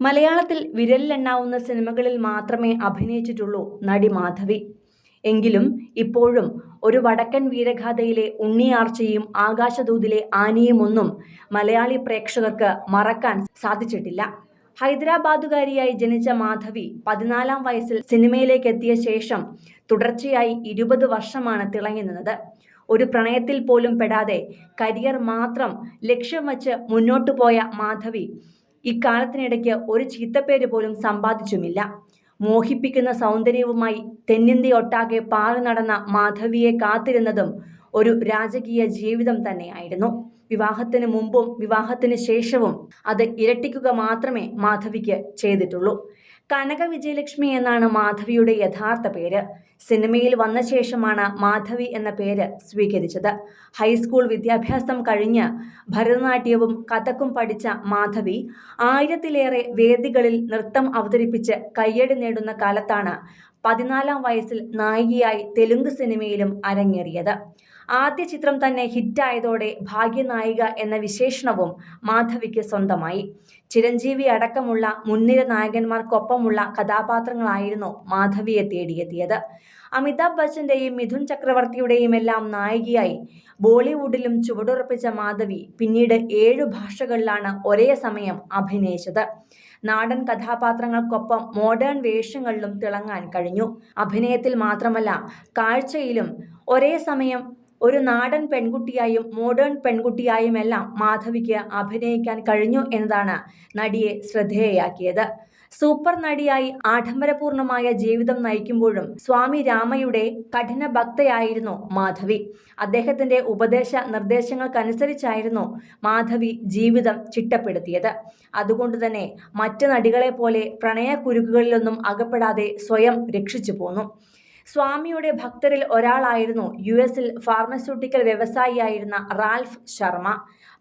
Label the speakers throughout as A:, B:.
A: മലയാളത്തിൽ വിരലിലെണ്ണാവുന്ന സിനിമകളിൽ മാത്രമേ അഭിനയിച്ചിട്ടുള്ളൂ നടി മാധവി. എങ്കിലും ഇപ്പോഴും ഒരു വടക്കൻ വീരഗാഥയിലെ ഉണ്ണിയാർച്ചയും ആകാശദൂതിലെ ആനയുമൊന്നും മലയാളി പ്രേക്ഷകർക്ക് മറക്കാൻ സാധിച്ചിട്ടില്ല. ഹൈദരാബാദുകാരിയായി ജനിച്ച മാധവി പതിനാലാം വയസ്സിൽ സിനിമയിലേക്ക് എത്തിയ ശേഷം തുടർച്ചയായി ഇരുപത് വർഷമാണ് തിളങ്ങി നിന്നത്. ഒരു പ്രണയത്തിൽ പോലും പെടാതെ കരിയർ മാത്രം ലക്ഷ്യം വച്ച് മുന്നോട്ടു പോയ മാധവി ഇക്കാലത്തിനിടയ്ക്ക് ഒരു ചീത്തപ്പേര് പോലും സമ്പാദിച്ചുമില്ല. മോഹിപ്പിക്കുന്ന സൗന്ദര്യവുമായി തെന്നിന്ത്യയൊട്ടാകെ പാറി നടന്ന മാധവിയെ കാത്തിരുന്നതും ഒരു രാജകീയ ജീവിതം തന്നെയായിരുന്നു. വിവാഹത്തിന് മുമ്പും വിവാഹത്തിന് ശേഷവും അത് ഇരട്ടിക്കുക മാത്രമേ മാധവിക്ക് ചെയ്തിട്ടുള്ളൂ. കനക വിജയലക്ഷ്മി എന്നാണ് മാധവിയുടെ യഥാർത്ഥ പേര്. സിനിമയിൽ വന്ന ശേഷമാണ് മാധവി എന്ന പേര് സ്വീകരിച്ചത്. ഹൈസ്കൂൾ വിദ്യാഭ്യാസം കഴിഞ്ഞ് ഭരതനാട്യവും കഥക്കും പഠിച്ച മാധവി ആയിരത്തിലേറെ വേദികളിൽ നൃത്തം അവതരിപ്പിച്ച് കയ്യടി നേടുന്ന കാലത്താണ് പതിനാലാം വയസ്സിൽ നായികയായി തെലുങ്ക് സിനിമയിലും അരങ്ങേറിയത്. ആദ്യ ചിത്രം തന്നെ ഹിറ്റായതോടെ ഭാഗ്യനായിക എന്ന വിശേഷണവും മാധവിക്ക് സ്വന്തമായി. ചിരഞ്ജീവി അടക്കമുള്ള മുൻനിര നായകന്മാർക്കൊപ്പമുള്ള കഥാപാത്രങ്ങളായിരുന്നു മാധവിയെ തേടിയെത്തിയത്. അമിതാഭ് ബച്ചന്റെയും മിഥുൻ ചക്രവർത്തിയുടെയും എല്ലാം നായികയായി ബോളിവുഡിലും ചുവടുറപ്പിച്ച മാധവി പിന്നീട് ഏഴു ഭാഷകളിലാണ് ഒരേ സമയം അഭിനയിച്ചത്. നാടൻ കഥാപാത്രങ്ങൾക്കൊപ്പം മോഡേൺ വേഷങ്ങളിലും തിളങ്ങാൻ കഴിഞ്ഞു. അഭിനയത്തിൽ മാത്രമല്ല കാഴ്ചയിലും ഒരേ സമയം ഒരു നാടൻ പെൺകുട്ടിയായും മോഡേൺ പെൺകുട്ടിയായും എല്ലാം മാധവിക്ക് അഭിനയിക്കാൻ കഴിഞ്ഞു എന്നതാണ് നടിയെ ശ്രദ്ധേയയാക്കിയത്. സൂപ്പർ നടിയായി ആഡംബരപൂർണമായ ജീവിതം നയിക്കുമ്പോഴും സ്വാമി രാമയുടെ കഠിന ഭക്തയായിരുന്നു മാധവി. അദ്ദേഹത്തിന്റെ ഉപദേശ നിർദ്ദേശങ്ങൾക്കനുസരിച്ചായിരുന്നു മാധവി ജീവിതം ചിട്ടപ്പെടുത്തിയത്. അതുകൊണ്ട് തന്നെ മറ്റ് നടികളെ പോലെ പ്രണയക്കുരുക്കുകളിലൊന്നും അകപ്പെടാതെ സ്വയം രക്ഷിച്ചു പോന്നു. സ്വാമിയുടെ ഭക്തരിൽ ഒരാളായിരുന്നു യു എസിൽ ഫാർമസ്യൂട്ടിക്കൽ വ്യവസായിയായിരുന്ന റാൽഫ് ശർമ്മ.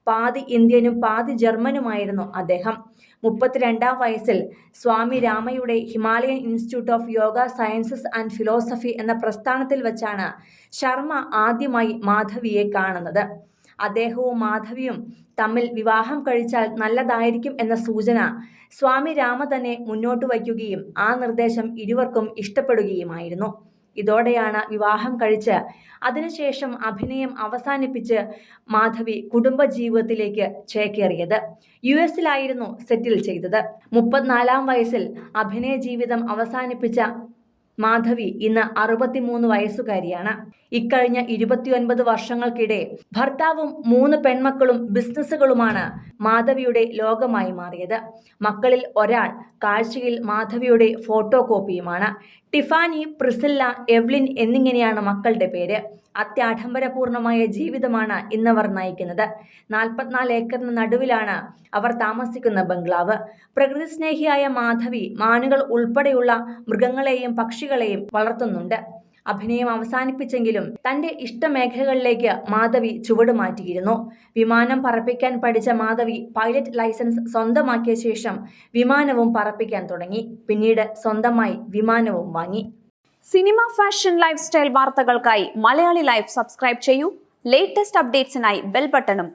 A: പാതി ഇന്ത്യനും പാതി ജർമ്മനുമായിരുന്നു അദ്ദേഹം. മുപ്പത്തിരണ്ടാം വയസ്സിൽ Swami രാമയുടെ Himalayan institute of yoga sciences and philosophy എന്ന പ്രസ്ഥാനത്തിൽ വച്ചാണ് ശർമ്മ ആദ്യമായി മാധവിയെ കാണുന്നത്. അദ്ദേഹവും മാധവിയും തമ്മിൽ വിവാഹം കഴിച്ചാൽ നല്ലതായിരിക്കും എന്ന സൂചന സ്വാമി രാമ തന്നെ മുന്നോട്ട് വയ്ക്കുകയും ആ നിർദ്ദേശം ഇരുവർക്കും ഇഷ്ടപ്പെടുകയുമായിരുന്നു. ഇതോടെയാണ് വിവാഹം കഴിച്ച് അതിനുശേഷം അഭിനയം അവസാനിപ്പിച്ച് മാധവി കുടുംബജീവിതത്തിലേക്ക് ചേക്കേറിയത്. യു എസിലായിരുന്നു സെറ്റിൽ ചെയ്തത്. മുപ്പത്തിനാലാം വയസ്സിൽ അഭിനയ ജീവിതം അവസാനിപ്പിച്ച മാധവി ഇന്ന് അറുപത്തിമൂന്ന് വയസ്സുകാരിയാണ്. ഇക്കഴിഞ്ഞ ഇരുപത്തിയൊൻപത് വർഷങ്ങൾക്കിടെ ഭർത്താവും മൂന്ന് പെൺമക്കളും ബിസിനസ്സുകളുമാണ് മാധവിയുടെ ലോകമായി മാറിയത്. മക്കളിൽ ഒരാൾ കാഴ്ചയിൽ മാധവിയുടെ ഫോട്ടോ കോപ്പിയുമാണ് ടിഫാനി പ്രിസില്ല എവ്ലിൻ എന്നിങ്ങനെയാണ് മക്കളുടെ പേര്. അത്യാഡംബരപൂർണമായ ജീവിതമാണ് ഇന്നവർ നയിക്കുന്നത്. നാൽപ്പത്തിനാല് ഏക്കറിന് നടുവിലാണ് അവർ താമസിക്കുന്ന ബംഗ്ലാവ്. പ്രകൃതി സ്നേഹിയായ മാധവി മാനുകൾ ഉൾപ്പെടെയുള്ള മൃഗങ്ങളെയും പക്ഷികളെയും വളർത്തുന്നുണ്ട്. അഭിനയം അവസാനിപ്പിച്ചെങ്കിലും തന്റെ ഇഷ്ടമേഖലകളിലേക്ക് മാധവി ചുവട് മാറ്റിയിരുന്നു. വിമാനം പറപ്പിക്കാൻ പഠിച്ച മാധവി പൈലറ്റ് ലൈസൻസ് സ്വന്തമാക്കിയ ശേഷം വിമാനവും പറപ്പിക്കാൻ തുടങ്ങി. പിന്നീട് സ്വന്തമായി വിമാനവും വാങ്ങി.
B: സിനിമ ഫാഷൻ ലൈഫ് സ്റ്റൈൽ വാർത്തകൾക്കായി മലയാളി ലൈഫ് സബ്സ്ക്രൈബ് ചെയ്യൂ. ലേറ്റസ്റ്റ് അപ്ഡേറ്റ്സിനായി ബെൽ ബട്ടണും